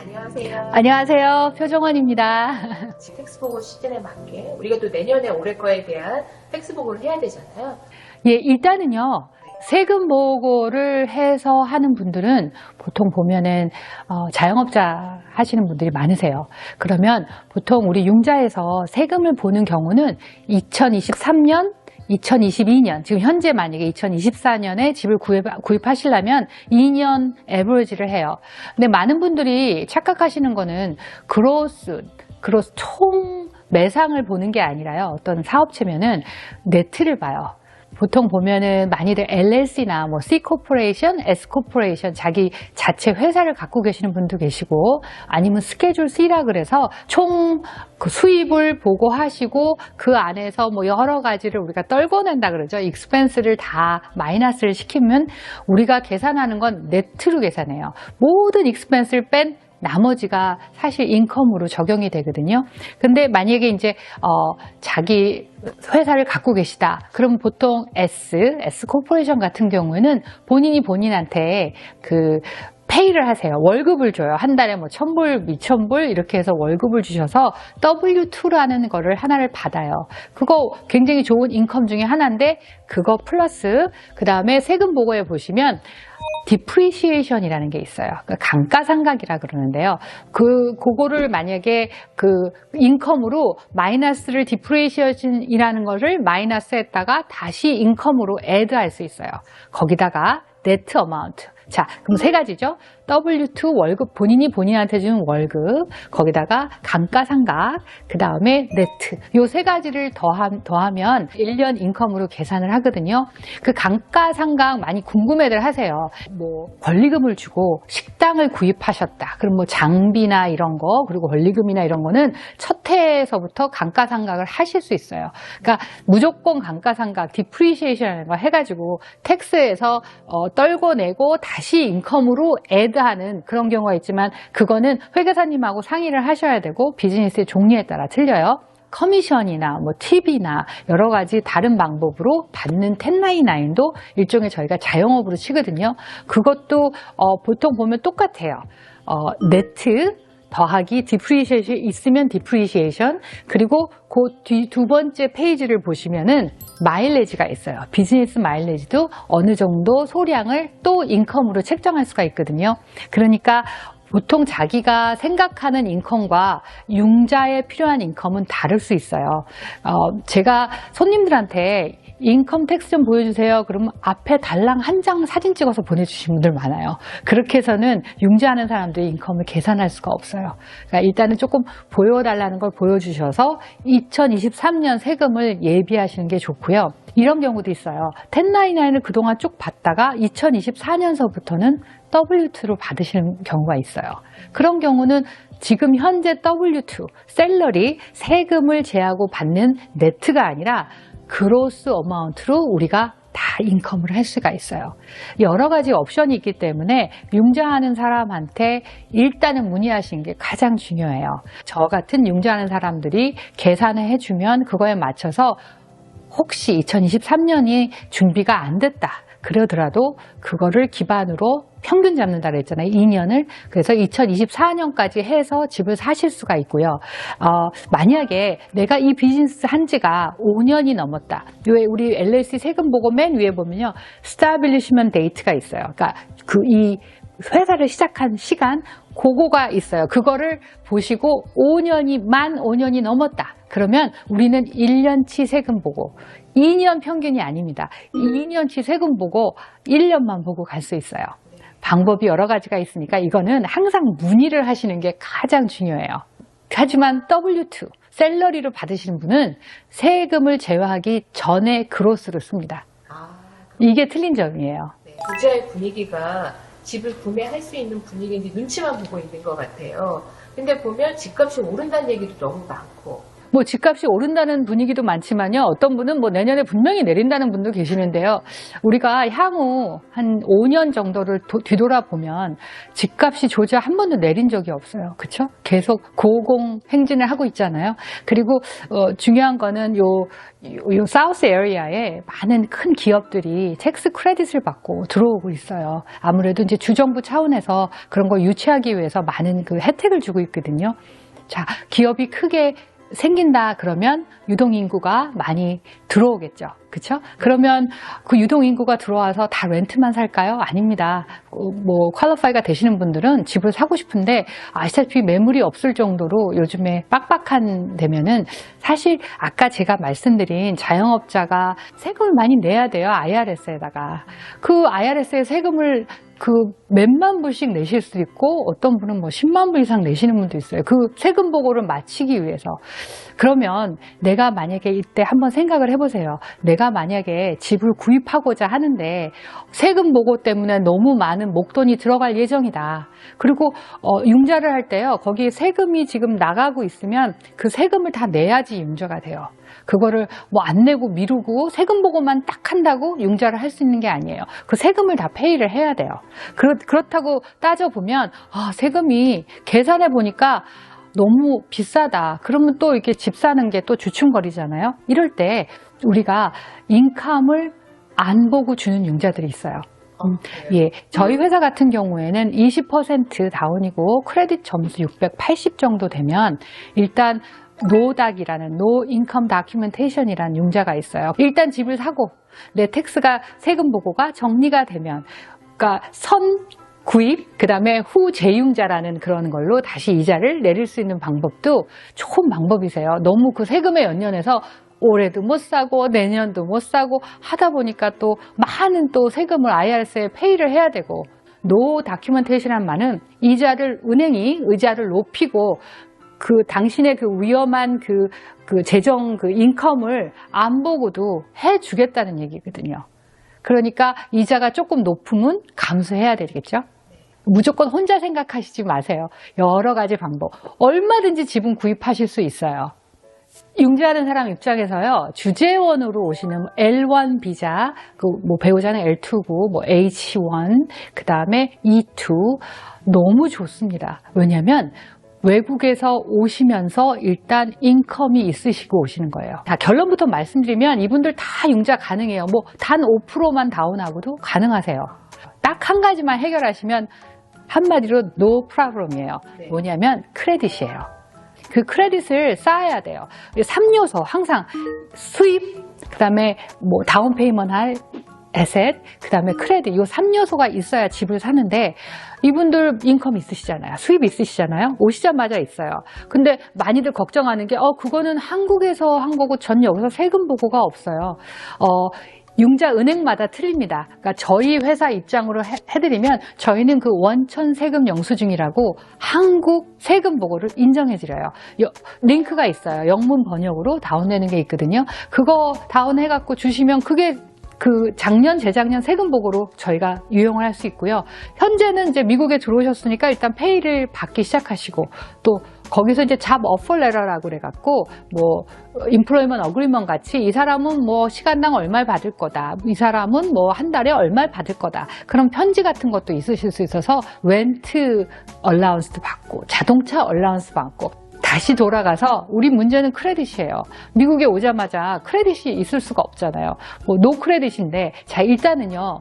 안녕하세요. 안녕하세요. 표정원입니다. 텍스 보고 시즌에 맞게 우리가 또 내년에 올해 거에 대한 텍스 보고를 해야 되잖아요. 예, 일단은요. 세금 보고를 해서 하는 분들은 보통 보면은 어, 자영업자 하시는 분들이 많으세요. 그러면 보통 우리 융자에서 세금을 보는 경우는 2023년 2022년, 지금 현재 만약에 2024년에 집을 구입, 구입하시려면 2년 에버리지를 해요. 근데 많은 분들이 착각하시는 거는 그로스, 그로스 총 매상을 보는 게 아니라요. 어떤 사업체면은 네트를 봐요. 보통 보면은 많이들 LLC나 뭐 C 코퍼레이션, S 코퍼레이션 자기 자체 회사를 갖고 계시는 분도 계시고 아니면 스케줄 C라 그래서 총 그 수입을 보고 하시고 그 안에서 뭐 여러 가지를 우리가 떨궈낸다 그러죠. 익스펜스를 다 마이너스를 시키면 우리가 계산하는 건 네트로 계산해요. 모든 익스펜스를 뺀 나머지가 사실 인컴으로 적용이 되거든요. 근데 만약에 이제 어 자기 회사를 갖고 계시다. 그럼 보통 S, S 코퍼레이션 같은 경우에는 본인이 본인한테 그 페이를 하세요. 월급을 줘요. 한 달에 뭐 천불, 미천불 이렇게 해서 월급을 주셔서 W2라는 거를 하나를 받아요. 그거 굉장히 좋은 인컴 중에 하나인데 그거 플러스 그 다음에 세금 보고에 보시면 디프리시에이션이라는 게 있어요. 그 감가상각이라 그러는데요. 그 그거를 만약에 그 인컴으로 마이너스를 디프리시에이션이라는 거를 마이너스했다가 다시 인컴으로 애드할 수 있어요. 거기다가 네트 어마운트. 자, 그럼 세 가지죠. W2 월급, 본인이 본인한테 주는 월급, 거기다가 감가상각, 그 다음에 네트. 요 세 가지를 더하, 더하면 1년 인컴으로 계산을 하거든요. 그 감가상각 많이 궁금해들 하세요. 뭐, 권리금을 주고 식당을 구입하셨다. 그럼 뭐 장비나 이런 거, 그리고 권리금이나 이런 거는 첫 해에서부터 감가상각을 하실 수 있어요. 그러니까 무조건 감가상각, 디프리시에이션이라는 거 해가지고 텍스에서 어, 떨궈내고 다시 인컴으로 애드 하는 그런 경우가 있지만 그거는 회계사님하고 상의를 하셔야 되고 비즈니스의 종류에 따라 틀려요. 커미션이나 뭐 팁이나 여러 가지 다른 방법으로 받는 1099도 일종의 저희가 자영업으로 치거든요. 그것도 어, 보통 보면 똑같아요. 어, 네트 더하기 디프리시에이션 있으면 디프리시에이션 그리고 그 뒤 두 번째 페이지를 보시면은 마일레지가 있어요. 비즈니스 마일레지도 어느 정도 소량을 또 인컴으로 책정할 수가 있거든요. 그러니까 보통 자기가 생각하는 인컴과 융자에 필요한 인컴은 다를 수 있어요. 어, 제가 손님들한테 인컴 텍스 좀 보여주세요. 그러면 앞에 달랑 한 장 사진 찍어서 보내주신 분들 많아요. 그렇게 해서는 융자하는 사람들이 인컴을 계산할 수가 없어요. 그러니까 일단은 조금 보여달라는 걸 보여주셔서 2023년 세금을 예비하시는 게 좋고요. 이런 경우도 있어요. 1099을 그동안 쭉 받다가 2024년서부터는 W2로 받으시는 경우가 있어요. 그런 경우는 지금 현재 W2, 셀러리, 세금을 제하고 받는 네트가 아니라 그로스 어마운트로 우리가 다 인컴을 할 수가 있어요. 여러 가지 옵션이 있기 때문에 융자하는 사람한테 일단은 문의하시는 게 가장 중요해요. 저 같은 융자하는 사람들이 계산을 해주면 그거에 맞춰서 혹시 2023년이 준비가 안 됐다. 그러더라도 그거를 기반으로 평균 잡는다 그랬잖아요. 2년을. 그래서 2024년까지 해서 집을 사실 수가 있고요. 어, 만약에 내가 이 비즈니스 한 지가 5년이 넘었다. 왜 우리 LLC 세금 보고 맨 위에 보면요. 스타빌리시먼 데이트가 있어요. 그러니까 그 이 회사를 시작한 시간 그거가 있어요. 그거를 보시고 5년이 만 5년이 넘었다. 그러면 우리는 1년치 세금 보고 2년 평균이 아닙니다. 2년치 세금 보고 1년만 보고 갈 수 있어요. 방법이 여러 가지가 있으니까 이거는 항상 문의를 하시는 게 가장 중요해요. 하지만 W2, 셀러리로 받으시는 분은 세금을 제외하기 전에 그로스를 씁니다. 아, 이게 틀린 점이에요. 네. 부자의 분위기가 집을 구매할 수 있는 분위기인지 눈치만 보고 있는 것 같아요. 근데 보면 집값이 오른다는 얘기도 너무 많고 뭐 집값이 오른다는 분위기도 많지만요. 어떤 분은 뭐 내년에 분명히 내린다는 분도 계시는데요. 우리가 향후 한 5년 정도를 도- 뒤돌아보면 집값이 조차 한 번도 내린 적이 없어요. 그렇죠? 계속 고공 행진을 하고 있잖아요. 그리고 어, 중요한 거는 요, 요, 요 사우스 에리아에 많은 큰 기업들이 텍스 크레딧을 받고 들어오고 있어요. 아무래도 이제 주정부 차원에서 그런 걸 유치하기 위해서 많은 그 혜택을 주고 있거든요. 자, 기업이 크게 생긴다 그러면 유동인구가 많이 들어오겠죠. 그쵸? 그러면 그 유동인구가 들어와서 다 렌트만 살까요? 아닙니다. 어, 뭐, 퀄리파이가 되시는 분들은 집을 사고 싶은데 아시다시피 매물이 없을 정도로 요즘에 빡빡한 데면은 사실 아까 제가 말씀드린 자영업자가 세금을 많이 내야 돼요. IRS에다가. 그 IRS에 세금을 그 몇만 불씩 내실 수도 있고 어떤 분은 뭐 10만 불 이상 내시는 분도 있어요. 그 세금 보고를 마치기 위해서. 그러면 내가 만약에 이때 한번 생각을 해보세요. 내가 만약에 집을 구입하고자 하는데 세금 보고 때문에 너무 많은 목돈이 들어갈 예정이다. 그리고 어, 융자를 할 때요. 거기 세금이 지금 나가고 있으면 그 세금을 다 내야지 융자가 돼요. 그거를 뭐 안 내고 미루고 세금 보고만 딱 한다고 융자를 할 수 있는 게 아니에요. 그 세금을 다 페이를 해야 돼요. 그렇, 그렇다고 따져보면 아, 세금이 계산해 보니까 너무 비싸다. 그러면 또 이렇게 집 사는 게 또 주춤거리잖아요. 이럴 때 우리가 인컴을 안 보고 주는 융자들이 있어요. 음, 예, 저희 회사 같은 경우에는 20% 다운이고 크레딧 점수 680 정도 되면 일단 노닥이라는 노 인컴 다큐멘테이션이라는 융자가 있어요. 일단 집을 사고 내 텍스가 세금 보고가 정리가 되면 그러니까 선 구입, 그 다음에 후 재융자라는 그런 걸로 다시 이자를 내릴 수 있는 방법도 좋은 방법이세요. 너무 그 세금에 연연해서 올해도 못 사고 내년도 못 사고 하다 보니까 또 많은 또 세금을 IRS에 페이를 해야 되고 노 다큐멘테이션이란 말은 이자를 은행이 의자를 높이고 그 당신의 그 위험한 그, 그 재정 그 인컴을 안 보고도 해 주겠다는 얘기거든요. 그러니까 이자가 조금 높으면 감수해야 되겠죠? 무조건 혼자 생각하시지 마세요. 여러 가지 방법. 얼마든지 집은 구입하실 수 있어요. 융자하는 사람 입장에서요, 주재원으로 오시는 L1 비자, 그 뭐 배우자는 L2고, 뭐 H1, 그 다음에 E2, 너무 좋습니다. 왜냐면, 외국에서 오시면서 일단 인컴이 있으시고 오시는 거예요. 자, 결론부터 말씀드리면 이분들 다 융자 가능해요. 뭐, 단 5%만 다운하고도 가능하세요. 딱 한 가지만 해결하시면 한마디로 no problem이에요. 네. 뭐냐면 크레딧이에요. 그 크레딧을 쌓아야 돼요. 3요소 항상 수입, 그 다음에 뭐 다운 페이먼트 할 에셋, 그 다음에 크레딧 요 3요소가 있어야 집을 사는데 이분들 인컴 있으시잖아요. 수입 있으시잖아요. 오시자마자 있어요. 근데 많이들 걱정하는 게 어 그거는 한국에서 한 거고 전 여기서 세금 보고가 없어요. 어 융자 은행마다 틀립니다. 그러니까 저희 회사 입장으로 해, 해드리면 저희는 그 원천 세금 영수증이라고 한국 세금 보고를 인정해 드려요. 여- 링크가 있어요. 영문 번역으로 다운되는 게 있거든요. 그거 다운해 갖고 주시면 그게 그 작년, 재작년 세금 보고로 저희가 유용을 할 수 있고요. 현재는 이제 미국에 들어오셨으니까 일단 페이를 받기 시작하시고 또 거기서 이제 잡 어퍼 레터라고 그래갖고 뭐 인플로이먼 어그리먼 같이 이 사람은 뭐 시간당 얼마를 받을 거다. 이 사람은 뭐 한 달에 얼마를 받을 거다. 그런 편지 같은 것도 있으실 수 있어서 렌트 얼라운스도 받고 자동차 얼라운스 받고 다시 돌아가서 우리 문제는 크레딧이에요. 미국에 오자마자 크레딧이 있을 수가 없잖아요. 뭐 노 크레딧인데 자 일단은요.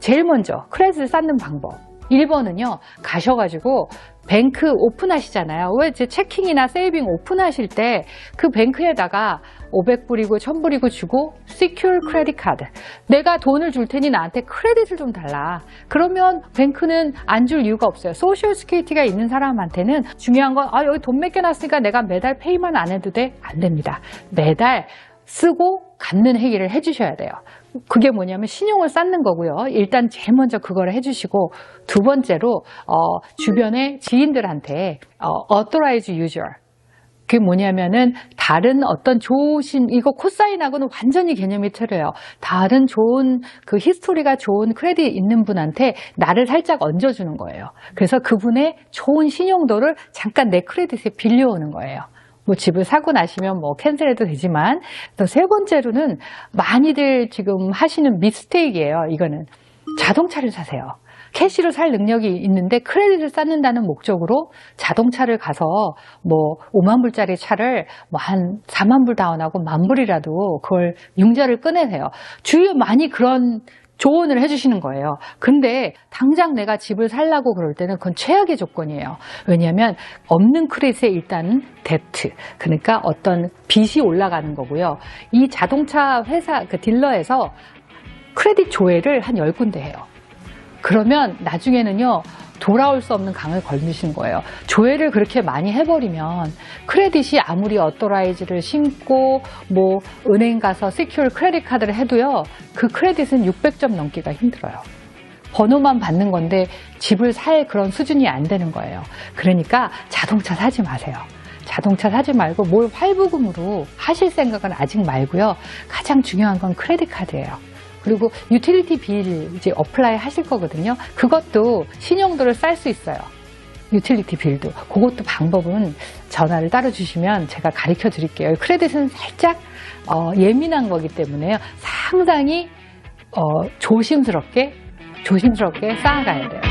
제일 먼저 크레딧을 쌓는 방법. 1번은요. 가셔가지고 뱅크 오픈하시잖아요. 왜 제 체킹이나 세이빙 오픈하실 때 그 뱅크에다가 500불이고 1000불이고 주고 시큐어 크레딧 카드. 내가 돈을 줄 테니 나한테 크레딧을 좀 달라. 그러면 뱅크는 안 줄 이유가 없어요. 소셜 스케이티가 있는 사람한테는 중요한 건 아, 여기 돈 맡겨놨으니까 내가 매달 페이만 안 해도 돼? 안 됩니다. 매달 쓰고 갚는 행위를 해주셔야 돼요. 그게 뭐냐면 신용을 쌓는 거고요. 일단 제일 먼저 그거를 해주시고 두 번째로 어, 주변의 지인들한테 어, authorize user 그게 뭐냐면은 다른 어떤 좋으신 이거 코사인하고는 완전히 개념이 틀려요. 다른 좋은 그 히스토리가 좋은 크레딧 있는 분한테 나를 살짝 얹어주는 거예요. 그래서 그분의 좋은 신용도를 잠깐 내 크레딧에 빌려오는 거예요. 뭐 집을 사고 나시면 뭐 캔슬해도 되지만 또 세 번째로는 많이들 지금 하시는 미스테이크예요. 이거는 자동차를 사세요. 캐시로 살 능력이 있는데 크레딧을 쌓는다는 목적으로 자동차를 가서 뭐 5만 불짜리 차를 뭐 한 4만 불 다운하고 만 불이라도 그걸 융자를 꺼내세요. 주위에 많이 그런 조언을 해주시는 거예요. 근데 당장 내가 집을 살라고 그럴 때는 그건 최악의 조건이에요. 왜냐하면 없는 크레딧에 일단 뎁트, 그러니까 어떤 빚이 올라가는 거고요. 이 자동차 회사, 그 딜러에서 크레딧 조회를 한 10군데 해요. 그러면 나중에는요, 돌아올 수 없는 강을 걸리시는 거예요. 조회를 그렇게 많이 해버리면 크레딧이 아무리 어토라이즈를 신고 뭐 은행 가서 시큐얼 크레딧 카드를 해도요, 그 크레딧은 600점 넘기가 힘들어요. 번호만 받는 건데 집을 살 그런 수준이 안 되는 거예요. 그러니까 자동차 사지 마세요. 자동차 사지 말고 뭘 활부금으로 하실 생각은 아직 말고요. 가장 중요한 건 크레딧 카드예요. 그리고 유틸리티 빌 이제 어플라이 하실 거거든요. 그것도 신용도를 쌀 수 있어요. 유틸리티 빌도. 그것도 방법은 전화를 따로 주시면 제가 가르쳐 드릴게요. 크레딧은 살짝 어, 예민한 거기 때문에요. 상당히 어, 조심스럽게 조심스럽게 쌓아가야 돼요.